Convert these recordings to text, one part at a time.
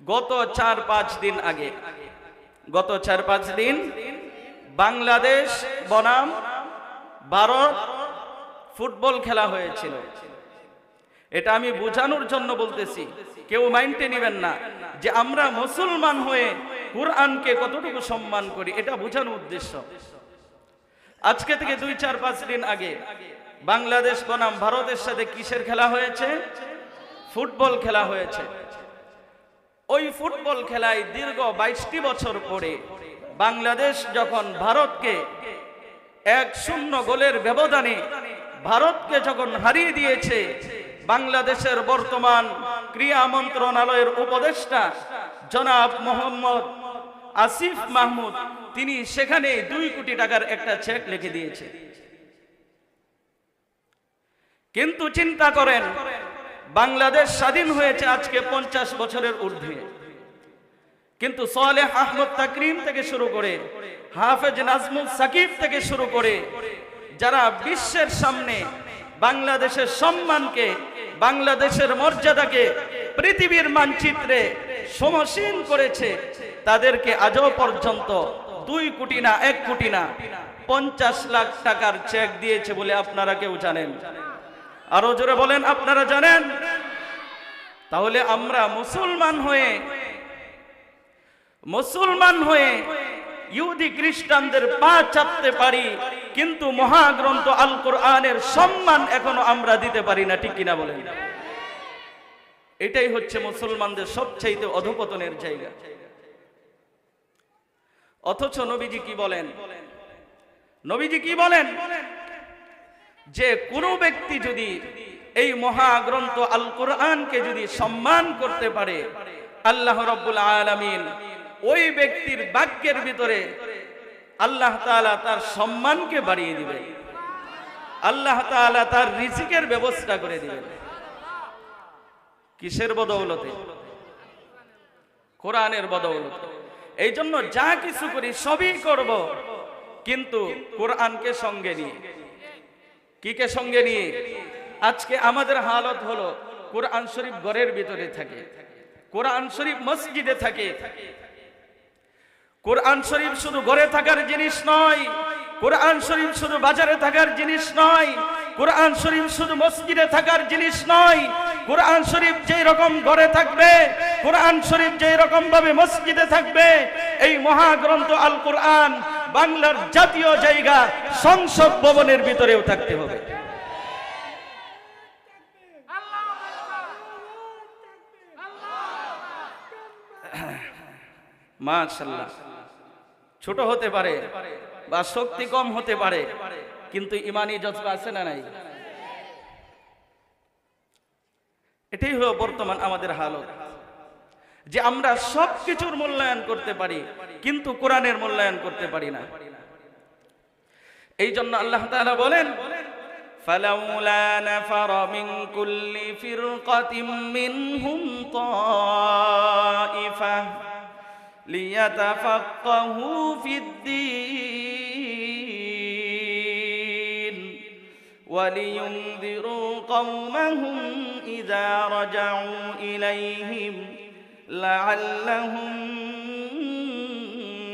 গত চার পাঁচ দিন আগে। গত চার পাঁচ দিন বাংলাদেশ বনাম ভারত ফুটবল খেলা হয়েছিল। এটা আমি বোঝানোর জন্য বলতেছি, কেউ মাইন্ডে নেবেন না যে আমরা মুসলমান হয়ে কোরআনকে কতটুকু সম্মান করি, এটা বোঝানোর উদ্দেশ্য। আজকে থেকে দুই চার পাঁচ দিন আগে বাংলাদেশ বনাম ভারতের সাথে কিসের খেলা হয়েছে? ফুটবল খেলা হয়েছে। ওই ফুটবল খেলায় দীর্ঘ বাইশটি বছর পরে বাংলাদেশ যখন ভারতকে এক শূন্য গোলের ব্যবধানে ভারতকে যখন হারিয়ে দিয়েছে, বাংলাদেশের বর্তমান ক্রিয়া মন্ত্রণালয়ের উপদেষ্টা জনাব মোহাম্মদ আসিফ মাহমুদ, তিনি সেখানে দুই কোটি টাকার একটা চেক লিখে দিয়েছে। কিন্তু চিন্তা করেন বাংলাদেশ স্বাধীন হয়েছে আজকে পঞ্চাশ বছরের ঊর্ধ্বে। কিন্তু সোয়ালেহ আহমদ তাকরিম থেকে শুরু করে, হাফেজ নাজমুল সাকিব থেকে শুরু করে, যারা বিশ্বের সামনে বাংলাদেশের সম্মানকে, বাংলাদেশের মর্যাদাকে, পৃথিবীর মানচিত্রে সমসীন করেছে, তাদেরকে আজও পর্যন্ত দুই কোটি না, এক কোটি না, পঞ্চাশ লাখ টাকার চেক দিয়েছে বলে আপনারা কেউ জানেন। আরও জোরে বলেন, আপনারা জানেন? তাহলে আমরা মুসলমান হয়ে মুসলমান হয়ে ইহুদি খ্রিস্টানদের পা চাপতে পারি, কিন্তু মহাগ্রন্থ আল কোরআনের সম্মান এখনও আমরা দিতে পারি না, ঠিক কিনা বলেন? এটাই হচ্ছে মুসলমানদের সবচাইতে অধপতনের জায়গা। অথচ নবীজি কি বলেন? নবীজি কি বলেন? যে কোনো ব্যক্তি যদি এই মহাগ্রন্থ আল কোরআনকে যদি সম্মান করতে পারে, আল্লাহ রব্বুল আলামিন ওই ব্যক্তির বাক্যের ভিতরে আল্লাহ তাআলা তার সম্মানকে বাড়িয়ে দিবেন। আল্লাহ তাআলা তার রিজিকের ব্যবস্থা করে দিবেন। কিসের বদৌলতে? কোরআনের বদৌলতে। এই জন্য যা কিছু করি সবই করব, কিন্তু কোরআনকে সঙ্গে নিয়ে। কি কে সঙ্গে নিয়ে? আজকে আমাদের হালত হলো কোরআন শরীফ ঘরের ভিতরে থাকে। কোরআন শরীফ মসজিদে থাকে। কোরআন শরীফ শুধু ঘরে থাকার জিনিস নয়, কোরআন শরীফ শুধু বাজারে থাকার জিনিস নয়, কোরআন শরীফ শুধু মসজিদে থাকার জিনিস নয়, কোরআন শরীফ যেই রকম ঘরে থাকবে, কোরআন শরীফ যেই রকম ভাবে মসজিদে থাকবে, এই মহাগ্রন্থ আল কোরআন বাংলার জাতীয় জায়গা সংসদ ভবনের ভিতরেও থাকতে হবে। মাশাল্লাহ ছোট হতে পারে বা শক্তি কম হতে পারে, কিন্তু ইমানি জজবা আছে না নাই? এটাই হলো বর্তমান আমাদের হালত। যে আমরা সব কিছুর মূল্যায়ন করতে পারি কিন্তু কোরআনের মূল্যায়ন করতে পারি না এই জন্য আল্লাহ তাআলা বলেন فلولا نفر من كل فرقة منهم طائفة ليتفقهوا في الدين ولينذروا قومهم إذا رجعوا إليهم لعلهم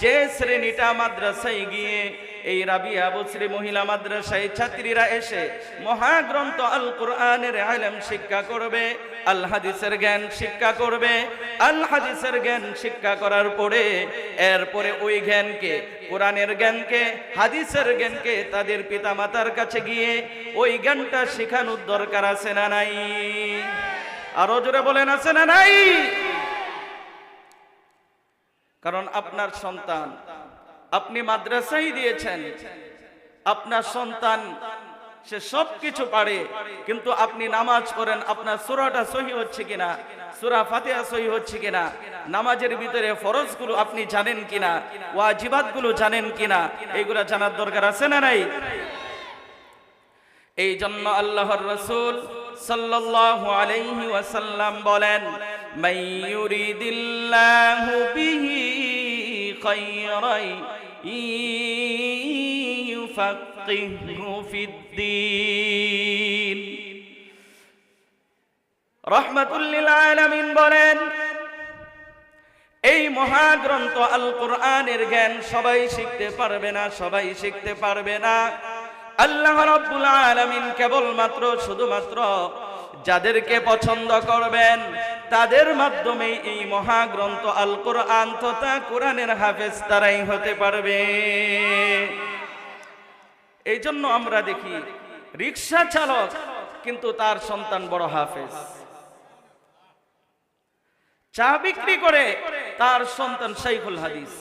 যে শ্রেণীটা মাদ্রাসায় গিয়ে এই রাবিয়া বসরি মহিলা মাদ্রাসায় ছাত্রীরা এসে মহাগ্রন্থ আল কোরআনের আলেম শিক্ষা করবে, আল হাদিসের জ্ঞান শিক্ষা করবে, আল হাদিসের জ্ঞান শিক্ষা করার পরে এরপরে ওই জ্ঞানকে, কোরআনের জ্ঞানকে, হাদিসের জ্ঞানকে তাদের পিতামাতার কাছে গিয়ে ওই জ্ঞানটা শেখানোর দরকার আছে না নাই? আরও জোরে বলেন, আছে না নাই? কারণ আপনার সন্তান, আপনি মাদ্রাসাই দিয়েছেন। আপনার সন্তান, সে সব কিছু পারে, কিন্তু আপনি নামাজ পড়েন, আপনার সুরাটা সহি হচ্ছে কিনা, সুরা ফাতিহা সহি হচ্ছে কিনা, নামাজের ভিতরে ফরজগুলো আপনি জানেন কিনা, ওয়াজিবাতগুলো জানেন কিনা, এগুলা জানার দরকার আছে না নাই? এই জন্য আল্লাহর রসুল সাল্লাল্লাহু আলাইহি ওয়াসাল্লাম বলেন মান ইউরিদিল্লাহু বিহি খায়রাই ইউফাক্কিহু ফিদ্দীন। রহমাতুল্লিল আলামিন বলেন, এই মহাগ্রন্থ আল কোরআনের জ্ঞান সবাই শিখতে পারবে না, সবাই শিখতে পারবে না। আল্লাহ রাব্বুল আলামিন কেবলমাত্র, শুধুমাত্র যাদেরকে পছন্দ করবেন তাদের মাধ্যমে এই মহাগ্রন্থ আল কোরআন তথা কোরআনের হাফেজ তারাই হতে পারবে। এই জন্য আমরা দেখি রিক্সা চালক কিন্তু তার সন্তান বড় হাফেজ। চা বিক্রি করে তার সন্তান সাইফুল হাদিস।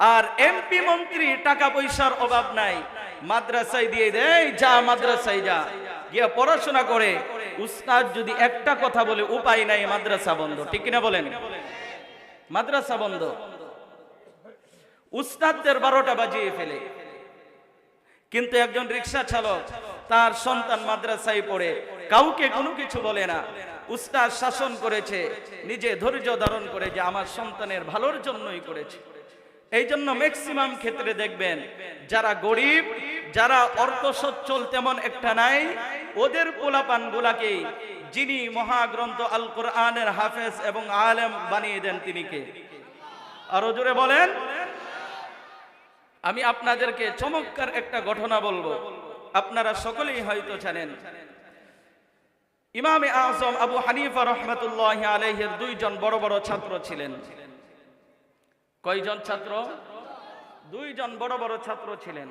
আর এমপি মন্ত্রী টাকা পয়সার অভাব নাই, মাদ্রাসায় দিয়ে দেয়, যা মাদ্রাসায় যা। গিয়া পড়াশোনা করে, উস্তাদ যদি একটা কথা বলে, উপায় নাই, মাদ্রাসা বন্ধ। ঠিক কিনা বলেন? মাদ্রাসা বন্ধ। উস্তাদদের বারোটা বাজিয়ে ফেলে। কিন্তু একজন রিক্সা চালক, তার সন্তান মাদ্রাসায় পড়ে। কাউকে কোনো কিছু বলে না। উস্তাদ শাসন করেছে, নিজে ধৈর্য ধারণ করে যে আমার সন্তানের ভালোর জন্যই করেছে। এই জন্য ম্যাক্সিমাম ক্ষেত্রে দেখবেন, যারা গরিব, যারা অর্থ সচ্ছল তেমন একটা নাই ওদের পোলাপান গুলাকে যিনি মহাগ্রন্থ আল কোরআনের হাফেজ এবং আলেম বানিয়ে দেন তিনি কে? আরও জোরে বলেন। আমি আপনাদেরকে চমৎকার একটা ঘটনা বলব। আপনারা সকলেই হয়তো জানেন। ইমামে আজম আবু হানিফা রহমতুল্লাহ আলহের দুইজন বড় বড় ছাত্র ছিলেন। কয়জন ছাত্র? দুইজন বড় বড় ছাত্র ছিলেন।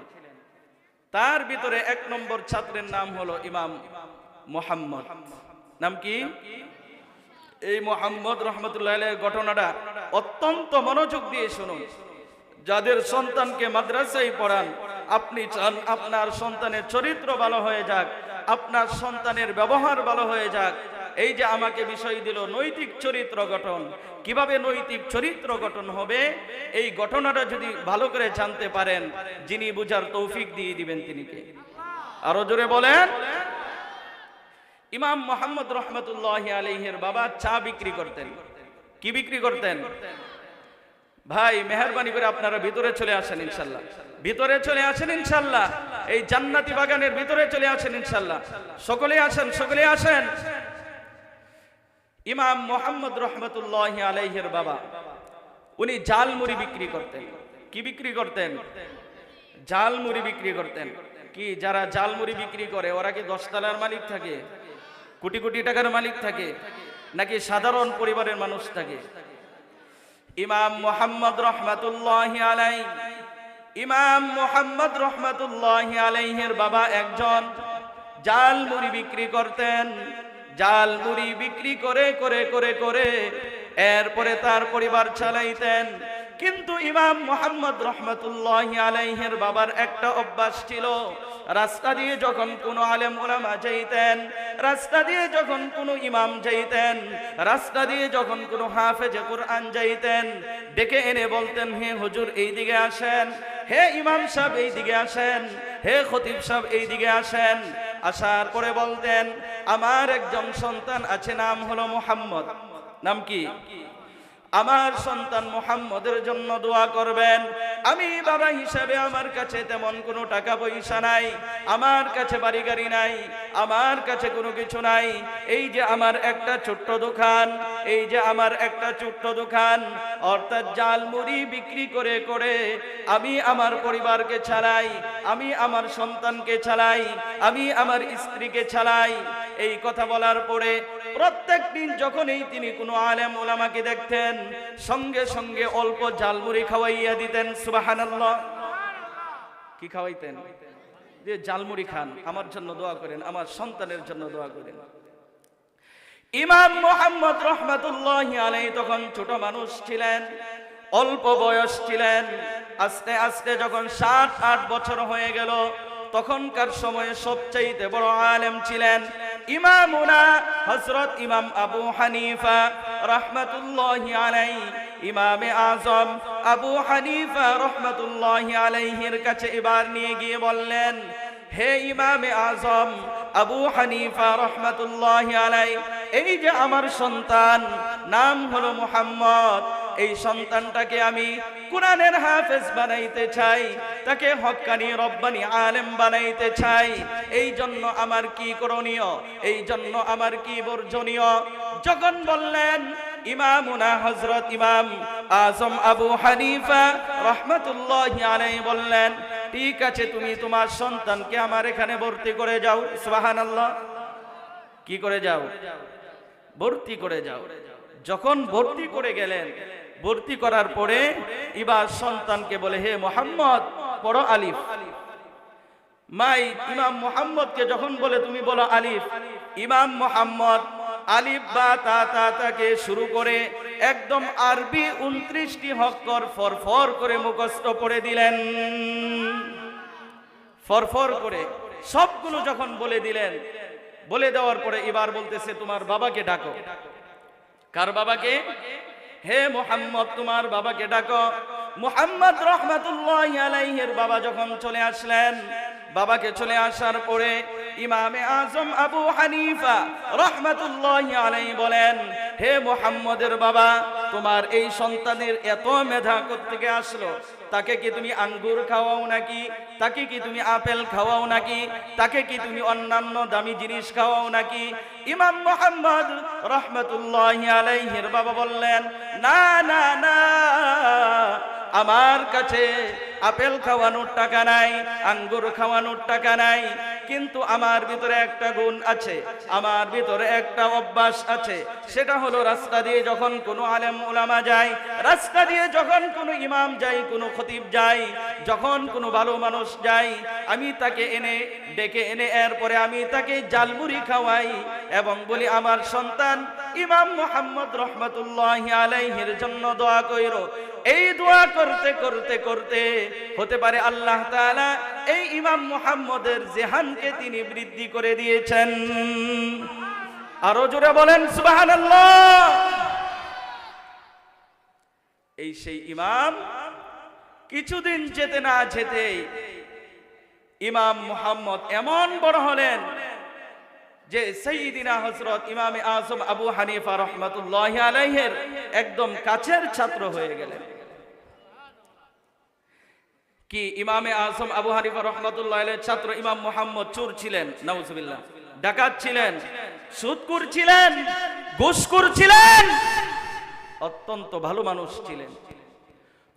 তার ভিতরে এক নম্বর ছাত্রের নাম হলো ইমাম মোহাম্মদ। নাম কি? এই মোহাম্মদ রহমতুল্লাহ ঘটনাটা অত্যন্ত মনোযোগ দিয়ে শুনুন। যাদের সন্তানকে মাদ্রাসায় পড়ান, আপনি চান আপনার সন্তানের চরিত্র ভালো হয়ে যাক, আপনার সন্তানের ব্যবহার ভালো হয়ে যাক এই যে আমাকে বিষয় দিল নৈতিক চরিত্র গঠন, কীভাবে নৈতিক চরিত্র গঠন হবে? এই ঘটনাটা যদি ভালো করে জানতে পারেন, যিনি বুঝার তৌফিক দিয়ে দিবেন তিনি কে? আরও জোরে বলেন। ইমাম মোহাম্মদ রহমতুল্লাহ আলহের বাবা চা বিক্রি করতেন। কি বিক্রি করতেন? ভাই, মেহরবানি করে আপনারা ভিতরে চলে আসেন ইনশাল্লাহ। ভিতরে চলে আসেন ইনশাল্লাহ। এই জান্নাতি বাগানের ভিতরে চলে আসেন ইনশাল্লাহ। সকলে আসেন সকলে আসেন। ইমাম মোহাম্মদ রহমতুল্লাহ আলাইহের বাবা। উনি জাল মুড়ি বিক্রি করতেন। কি বিক্রি করতেন? জাল মুড়ি বিক্রি করতেন। কি, যারা জাল মুড়ি বিক্রি করে, ওরা কি দশতলার মালিক থাকে? কোটি কোটি টাকার মালিক থাকে? নাকি সাধারণ পরিবারের মানুষ থাকে? ইমাম মোহাম্মদ রহমাতুল্লাহ আলাই, ইমাম মোহাম্মদ রহমাতুল্লাহ আলাইহের বাবা একজন। জাল মুড়ি বিক্রি করতেন। জাল মুড়ি বিক্রি করে করে করে করে এরপরে তার পরিবার চালাইতেন। কিন্তু ইমাম মোহাম্মদ রহমতুল্লাহ আলাইহের বাবার একটা অভ্যাস ছিল, রাস্তা দিয়ে যখন কোনো আলেম ওলামা যাইতেন, রাস্তা দিয়ে যখন কোনো ইমাম যাইতেন, রাস্তা দিয়ে যখন কোনো হাফেজে কোরআন যাইতেন, ডেকে এনে বলতেন, হে হুজুর এই দিকে আসেন, হে ইমাম সাহেব এই দিকে আসেন, হে খতিব সাহেব এই দিকে আসেন। আসার পরে বলতেন আমার একজন সন্তান আছে নাম হলো মোহাম্মদ। নাম কি? আমার সন্তান মোহাম্মদের জন্য দোয়া করবেন। আমি বাবা হিসাবে আমার কাছে তেমন কোনো টাকা পয়সা নাই, আমার কাছে বাড়ি গাড়ি নাই, আমার কাছে কোনো কিছু নাই। এই যে আমার একটা ছোট্ট দোকান, এই যে আমার একটা ছোট্ট দোকান, অর্থাৎ জাল মুড়ি বিক্রি করে করে আমি আমার পরিবারকে ছাড়াই আমি আমার সন্তানকে ছাড়াই আমি আমার স্ত্রীকে ছাড়াই এই কথা বলার পরে প্রত্যেক দিন যখনই তিনি কোনো আলেম ওলামাকে দেখতেন, সঙ্গে সঙ্গে অল্প জালমুড়ি খাওয়াইয়া দিতেন, সুবাহানাল্লাহ। কি খাওয়াইতেন? যে জালমুড়ি খান, আমার জন্য দোয়া করেন, আমার সন্তানের জন্য দোয়া করেন। ইমাম মোহাম্মদ রহমাতুল্লাহ আলাই তখন ছোট মানুষ ছিলেন, অল্প বয়স ছিলেন, আস্তে আস্তে যখন সাত আট বছর হয়ে গেল, তখনকার সময়ে সবচাইতে বড় আলেম ছিলেন ইমামুনা হজরত ইমাম আবু হানিফা রহমতুল্লাহ আলাই ইমামে আজম আবু হানিফা রহমতুল্লাহ আলাইহির কাছে এবার নিয়ে গিয়ে বললেন, হে ইমামে আজম আবু হানিফা রহমতুল্লাহ আলাই এই যে আমার সন্তান, নাম হলো মুহাম্মদ এই সন্তানটাকে আমি কোরআনের হাফেজ বানাইতে চাই, তাকে হকানি রব্বানি আলেম বানাইতে চাই। এই জন্য আমার কি করণীয়? এই জন্য আমার কি বর্জনীয়? যখন বললেন, ইমামুনা হজরত ইমাম আজম আবু হানিফা রহমতুল্লাহ আলাই বললেন, ঠিক আছে, তুমি তোমার সন্তানকে আমার এখানে ভর্তি করে যাও। সুবাহান আল্লাহ কি করে যাও? ভর্তি করে যাও। যখন ভর্তি করে গেলেন ভর্তি করার পরে এবার সন্তানকে বলে, হে মোহাম্মদ, পড়ো আলিফ। মাই ইমাম মোহাম্মদকে যখন বলে, তুমি বলো আলিফ, ইমাম মোহাম্মদ আলিফ বা তা তা, তাকে শুরু করে একদম আরবি উনত্রিশটি হক্কর ফর ফর করে মুখস্থ পড়ে দিলেন। ফরফর করে সবগুলো যখন বলে দিলেন, বলে দেওয়ার পরে এবার বলতেছে, তোমার বাবাকে ডাকো। কার বাবাকে? হে মোহাম্মদ, তোমার বাবাকে ডাকো। মোহাম্মদ রহমাতুল্লাহ আলাইহের বাবা যখন চলে আসলেন, বাবাকে চলে আসার পরে ইমামে আজম আবু হানিফা রহমাতুল্লাহ আলাই বলেন, হে মোহাম্মদের বাবা তোমার এই সন্তানের এত মেধা থেকে আসলো? তাকে কি তুমি আঙ্গুর খাওয়াও নাকি? তাকে কি তুমি আপেল খাওয়াও নাকি? তাকে কি তুমি অন্যান্য দামি জিনিস খাওয়াও নাকি? ইমাম মোহাম্মদ রহমতুল্লাহ আলাইহির বাবা বললেন, না না না, আমার কাছে আপেল খাওয়ানোর টাকা নাই, আঙ্গুর খাওয়ানোর টাকা নাই, কিন্তু আমার ভিতরে একটা গুণ আছে, আমার ভিতরে একটা অভ্যাস আছে, সেটা হলো রাস্তা দিয়ে যখন কোনো আলেম ওলামা যায়, রাস্তা দিয়ে যখন কোনো ইমাম যায়, কোনো খতিব যায়, যখন কোনো ভালো মানুষ যায়, আমি তাকে এনে ডেকে এনে এরপরে আমি তাকে জালমুড়ি খাওয়াই এবং বলি, আমার সন্তান ইমাম মোহাম্মদ রহমতুল্লাহ আলাইহির জন্য দোয়া কইরো। এই দোয়া করতে করতে করতে হতে পারে আল্লাহ তাআলা এই ইমাম মুহাম্মদের জেহানকে তিনি বৃদ্ধি করে দিয়েছেন। আরও জোরে বলেন, সুবহানাল্লাহ। এই সেই ইমাম কিছুদিন যেতে না যেতেই ইমাম মুহাম্মদ এমন বড় হলেন যে সঈদিনা হজরত ইমামে আজম আবু হানিফা রহমতুল্লাহ আলাইহের একদম কাছের ছাত্র হয়ে গেলেন। কি ইমামে আজম আবু হানিফা রহমতুল্লাহ আলাইহের ছাত্র ইমাম মোহাম্মদ চুর ছিলেন? নাউজুবিল্লাহ। ডাকাত ছিলেন সুদকুর ছিলেন ঘুষকুর ছিলেন, অত্যন্ত ভালো মানুষ ছিলেন।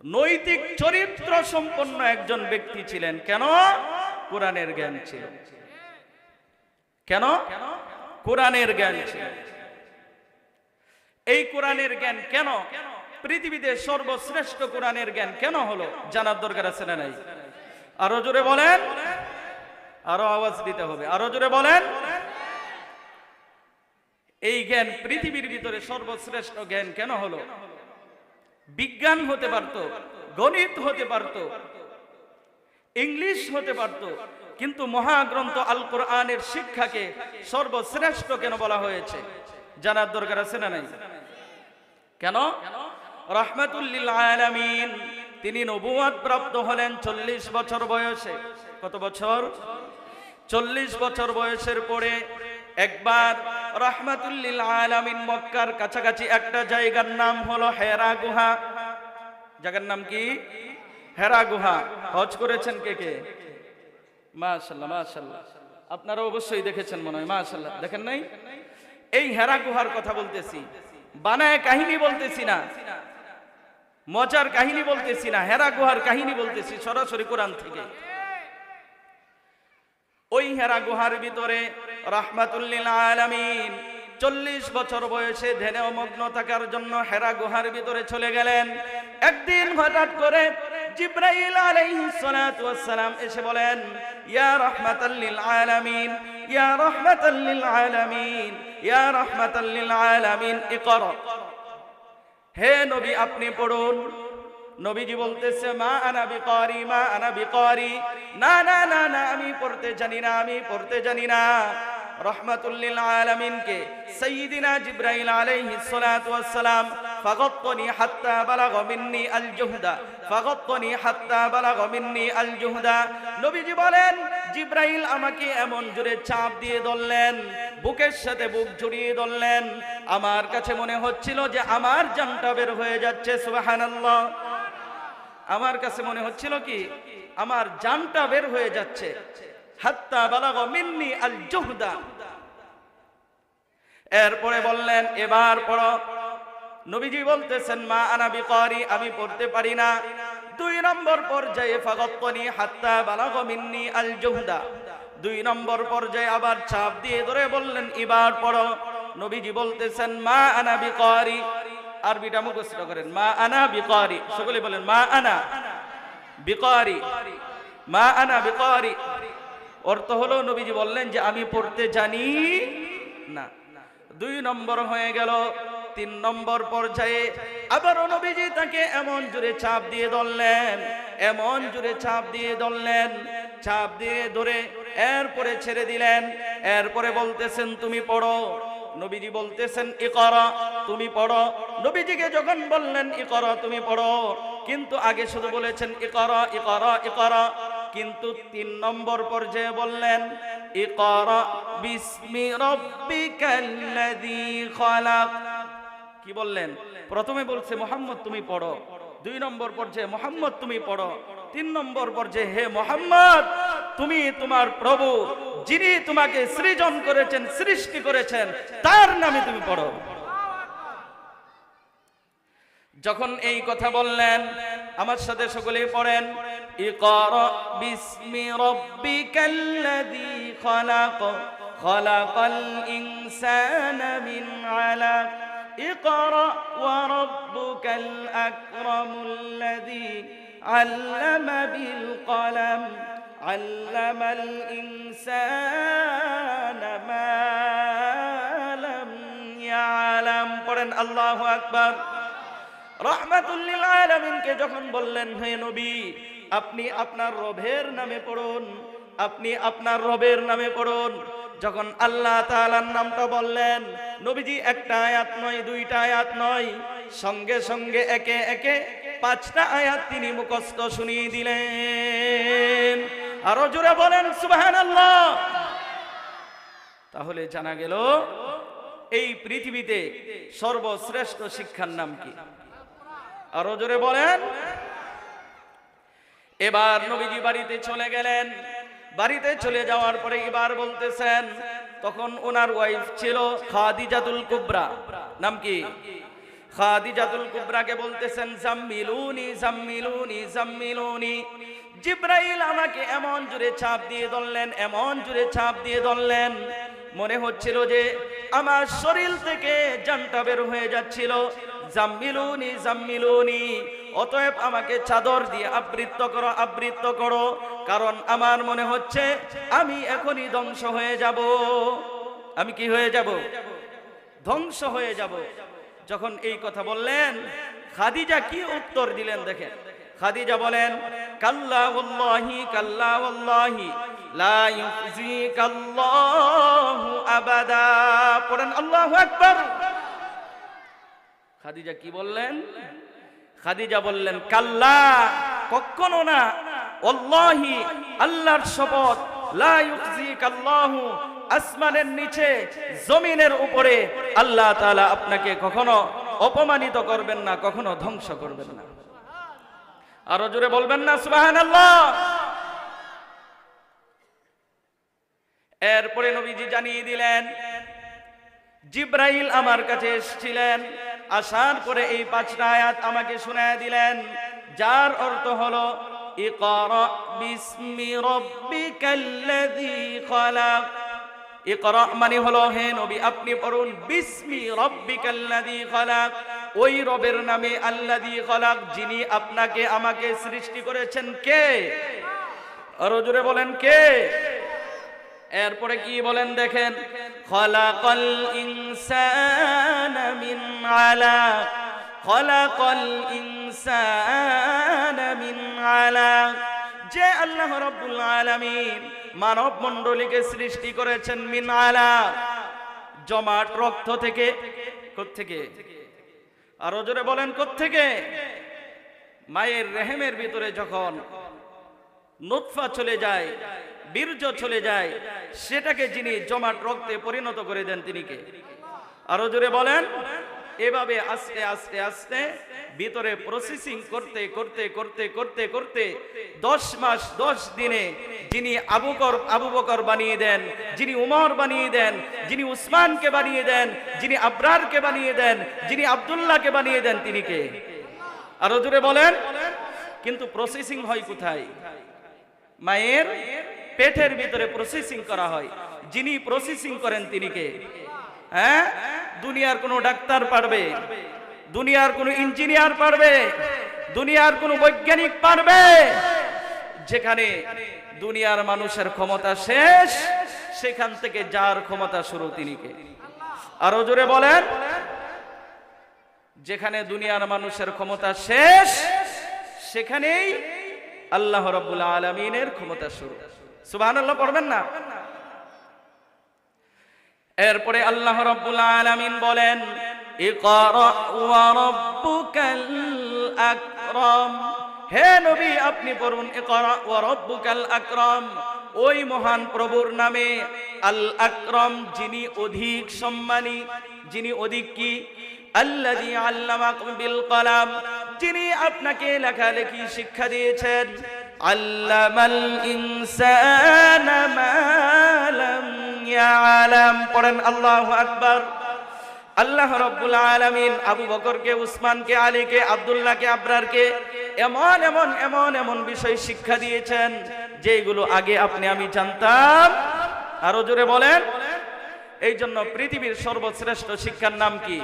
নৈতিক চরিত্র সম্পন্ন একজন ব্যক্তি ছিলেন। কেন? কোরআনের জ্ঞান ছিল। কেন? কোরআনের জ্ঞান ছিল। এই কোরআনের জ্ঞান কেন? পৃথিবীতে সর্বশ্রেষ্ঠ কোরআনের জ্ঞান কেন হলো? জানার দরকার আছে না নাই? আরও জোরে বলেন। আরও আওয়াজ দিতে হবে। আরও জোরে বলেন। এই জ্ঞান পৃথিবীর ভিতরে সর্বশ্রেষ্ঠ জ্ঞান কেন হলো? বিজ্ঞান হতে পারত, গণিত হতে পারত, ইংলিশ হতে পারত কিন্তু মহাগ্রন্থ আল কোরআনের শিক্ষাকে সর্বশ্রেষ্ঠ কেন বলা হয়েছে। জানার দরকার আছে না নাই? কেন? রহমাতুল্লিল আলামিন, তিনি নবুয়াত প্রাপ্ত হলেন চল্লিশ বছর বয়সে। কত বছর? চল্লিশ বছর বয়সের পরে একবার রহমাতুল্লিল আলামিন মক্কার কাছাকাছি একটা জায়গার নাম হলো হেরা গুহা। জায়গার নাম কি? হেরা গুহা। হজ করেছেন কে কে? মাশাল্লাহ মাশাল্লাহ আপনারা অবশ্যই দেখেছেন মনে হয় মাশাল্লাহ দেখেন নাই? এই হেরা গুহার কথা বলতেছি। বানায় কাহিনী বলতেছি না। মজার কাহিনী বলতেছি না। হেরা গুহার কাহিনী বলতেছি সরাসরি কোরআন থেকে। ওই হেরা গুহার ভিতরে রহমাতুল্লিল আলামিন চল্লিশ বছর বয়সে ধ্যানে মগ্ন থাকার জন্য হেরা গুহার ভিতরে চলে গেলেন। একদিন হঠাৎ করে জিব্রাইল আলাইহিস সালাতু এসে বলেন, ইয়া রাহমাতাল লিল আলামিন, ইয়া রাহমাতাল লিল আলামিন, ইয়া রাহমাতাল লিল আলামিন, ইকরা। হে নবী, আপনি পড়ুন। নবীজি বলতেছে, মা আনা বিকারি, মা আনা বিকারি। না না না না, আমি পড়তে জানি না, আমি পড়তে জানি না। রহমাতুল্লিল আলামিনকে সাইয়্যিদিনা জিব্রাইল আলাইহিস সালাতু ওয়াস সালাম বালাগা মিন্নি আল জুহদা ফাগাত্তানি হাত্তা বালাগা মিন্নি আল জুহদা নবীজি বলেন, জিব্রাইল আমাকে এমন জোরে চাপ দিয়ে ধরলেন, বুকের সাথে বুক জড়িয়ে ধরলেন। আমার কাছে মনে হচ্ছিল যে আমার জানটা বের হয়ে যাচ্ছে, সুবহানাল্লাহ। আমার কাছে মনে হচ্ছিল কি, আমার জানটা বের হয়ে যাচ্ছে। হাত্তা বালাগ মিন্নি আল জুহদা এরপরে বললেন, এবার পড়ো। নবীজি বলতেছেন, মা আনা বিকারি, আমি পড়তে পারি না। দুই নম্বর পর্যায়ে ফাগত্তনি, হাত্তা বালাগ মিন্নি আল জুহদা দুই নম্বর পর্যায়ে আবার চাপ দিয়ে ধরে বললেন, এবার পড়ো। নবীজি বলতেছেন, মা আনা বিকারি। আরবিটা মুখস্থ করেন, মা আনা বিকারি। সকলে বলেন, মা আনা বিকারি। মা আনা বিকারি। অর্থ হলো, নবীজি বললেন যে, আমি পড়তে জানি না। দুই নম্বর হয়ে গেল তিন নম্বর পর্যায়ে আবারও নবীজি তাকে এমন জোরে চাপ দিয়ে ধরলেন, এমন জোরে চাপ দিয়ে ধরলেন, চাপ দিয়ে ধরে এরপরে ছেড়ে দিলেন। এরপরে বলতেছেন, তুমি পড়ো। নবীজি বলতেছেন, ইকরা, তুমি পড়ো। নবীজিকে যখন বললেন, ইকরা, তুমি পড়ো। কিন্তু আগে শুধু বলেছেন, ইকরা ইকরা ইকরা। কিন্তু তিন নম্বর পর্যায়ে বললেন, ইকরা, বিসমি রাব্বিকাল্লাযী খালাক। কি বললেন? প্রথমে বলছে, মোহাম্মদ, তুমি পড়ো। দুই নম্বর পর্যায়ে, মোহাম্মদ, তুমি পড়ো। তিন নম্বর পর্যায়ে, হে মোহাম্মদ, তুমি তোমার প্রভু, যিনি তোমাকে সৃজন করেছেন, সৃষ্টি করেছেন, তার নামে তুমি পড়ো। যখন এই কথা বললেন, আমার সাথে সকলে পড়েন খালাক, খালাকাল ইনসানা মিন আলাক। اقرأ وربك الأكرم الذي علم بالقلم علم الإنسان ما لم يعلم قرن الله أكبر রহমাতুল্লিল আলামিনকে যখন বললেন হে নবী আপনি আপনার রবের নামে পড়ুন আপনি আপনার রবের নামে পড়ুন যখন আল্লাহ তালার নামটা বললেন, নবীজি একটা আয়াত নয়, দুইটা আয়াত নয়, সঙ্গে সঙ্গে একে একে পাঁচটা আয়াত তিনি মুখস্থ শুনিয়ে দিলেন। আরও জোরে বলেন, সুবহানাল্লাহ। তাহলে জানা গেল, এই পৃথিবীতে সর্বশ্রেষ্ঠ শিক্ষার নাম কি? আরও জোরে বলেন। এবার নবীজি বাড়িতে চলে গেলেন। বাড়িতে চলে যাওয়ার পরে এবার বলতেছেন, তখন ওনার ওয়াইফ ছিল খাদিজাতুল কুবরা। নাম কি? খাদিজাতুল কুবরাকে বলতেছেন, জাম্মিলুনি জাম্মিলুনি জাম্মিলুনি। জিব্রাইল আমাকে এমন জোরে চাপ দিয়ে ধরলেন, এমন জোরে চাপ দিয়ে ধরলেন। মনে হচ্ছিল যে আমার শরীর থেকে জানটা বের হয়ে যাচ্ছিল। জাম্মিলুনি জাম্মিলুনি, অতএব আমাকে চাদর দিয়ে আবৃত্ত করো আবৃত্ত করো। কারণ আমার মনে হচ্ছে আমি এখনই ধ্বংস হয়ে যাব। আমি কি হয়ে যাব? ধ্বংস হয়ে যাব। যখন এই কথা বললেন, খাদিজা কি উত্তর দিলেন দেখেন। খাদিজা বলেন কাল্লা ওয়াল্লাহি কাল্লা আবাদা। পড়েন খাদিজা কি বললেন? খাদিজা বললেন, কাল্লা, কখনো না ওয়াল্লাহি আল্লাহর শপথ, লা ইউযিকাল্লাহু আসমানের নিচে, জমিনের উপরে, আল্লাহ তাআলা আপনাকে কখনো অপমানিত করবেন না, কখনো ধ্বংস করবেন না। আরও জোরে বলবেন না, সুবহানাল্লাহ। এরপরে নবীজি জানিয়ে দিলেন, জিব্রাইল আমার কাছে এসেছিলেন, আসার পরে এই পাঁচটা আয়াত আমাকে শোনায় দিলেন, যার অর্থ হলো ইকরা বিসমি রাব্বিকাল্লাযী খালাক। ইকরা মানে হলো, হে নবী, আপনি পড়ুন, বিসমি রাব্বিকাল্লাযী খালাক। ওই রবের নামে আল্লাযী খালাক, যিনি আপনাকে, আমাকে সৃষ্টি করেছেন কে? আরও জোরে বলেন কে? এরপরে কি বলেন দেখেন? খলাকল ইনসান মিন আলাক খলাকল ইনসান মিন আলাক যে আল্লাহ রাব্বুল আলামিন মানব মণ্ডলীকে সৃষ্টি করেছেন মিন আলাক জমাট রক্ত থেকে। থেকে আরও জোরে বলেন থেকে মায়ের রেহেমের ভিতরে যখন নুৎফা চলে যায়, বীর্য চলে যায়, সেটাকে যিনি জমাট রক্তে পরিণত করে দেন তিনি কে? আরও জোরে বলেন। এভাবে আস্তে আস্তে আস্তে ভিতরে প্রসেসিং করতে করতে করতে করতে করতে দশ মাস, দশ দিনে যিনি আবু কর আবু বকর বানিয়ে দেন, যিনি উমর বানিয়ে দেন, যিনি উসমানকে বানিয়ে দেন, যিনি আবরারকে বানিয়ে দেন, যিনি আব্দুল্লাহকে বানিয়ে দেন, তিনি কে? আরও জোরে বলেন। কিন্তু প্রসেসিং হয় কোথায়? মায়ের পেটের ভিতরে প্রসেসিং করা হয়। যিনি প্রসেসিং করেন, তিনি কে? হ্যাঁ? দুনিয়ার কোনো ডাক্তার পারবে, দুনিয়ার কোনো ইঞ্জিনিয়ার পারবে, দুনিয়ার কোনো বৈজ্ঞানিক পারবে। যেখানে দুনিয়ার মানুষের ক্ষমতা শেষ, সেখান থেকে যার ক্ষমতা শুরু তিনি কে? আরও জোরে বলেন। যেখানে দুনিয়ার মানুষের ক্ষমতা শেষ, সেখানেই আল্লাহ রব্বুল আলমিনের ক্ষমতা শুরু। সুবাহ পড়বেন না? এরপরে আল্লাহ রব্বুল আলামিন বলেন রাব্বুকাল আকরাম। হে নবী, আপনি পড়ুন ওয়া আকরাম। ওই মহান প্রভুর নামে আল আকরাম, যিনি অধিক সম্মানী, যিনি অধিক কি? আল্লাযী আল্লামাকুম বিল কলাম, যিনি আপনাকে লেখালেখি শিক্ষা দিয়েছেন। আল্লামাল ইনসানা মা লাম ইয়ালাম পড়েন আল্লাহু আকবার। আল্লাহ রব্বুল আলামিন আবু বকরকে, উসমানকে, আলীকে, আব্দুল্লাহকে, আবরারকে এমন এমন এমন এমন বিষয় শিক্ষা দিয়েছেন যেগুলো আগে আপনি আমি জানতাম। আরও জোরে বলেন। এই জন্য পৃথিবীর সর্বশ্রেষ্ঠ শিক্ষার নাম কি?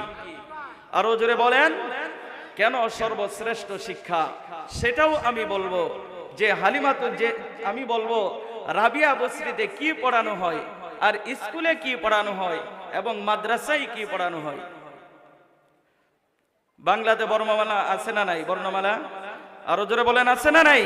আরও জোরে বলেন। কেন সর্বশ্রেষ্ঠ শিক্ষা? সেটাও আমি বলব। যে হালিমা তো যে, আমি বলব, রাবিয়া বসরিতে কি পড়ানো হয়? আর স্কুলে কি পড়ানো হয় এবং মাদ্রাসায় কি পড়ানো হয়? বাংলাতে বর্ণমালা আছে না নাই? বর্ণমালা? আরও জোরে বলেন, আছে না নাই?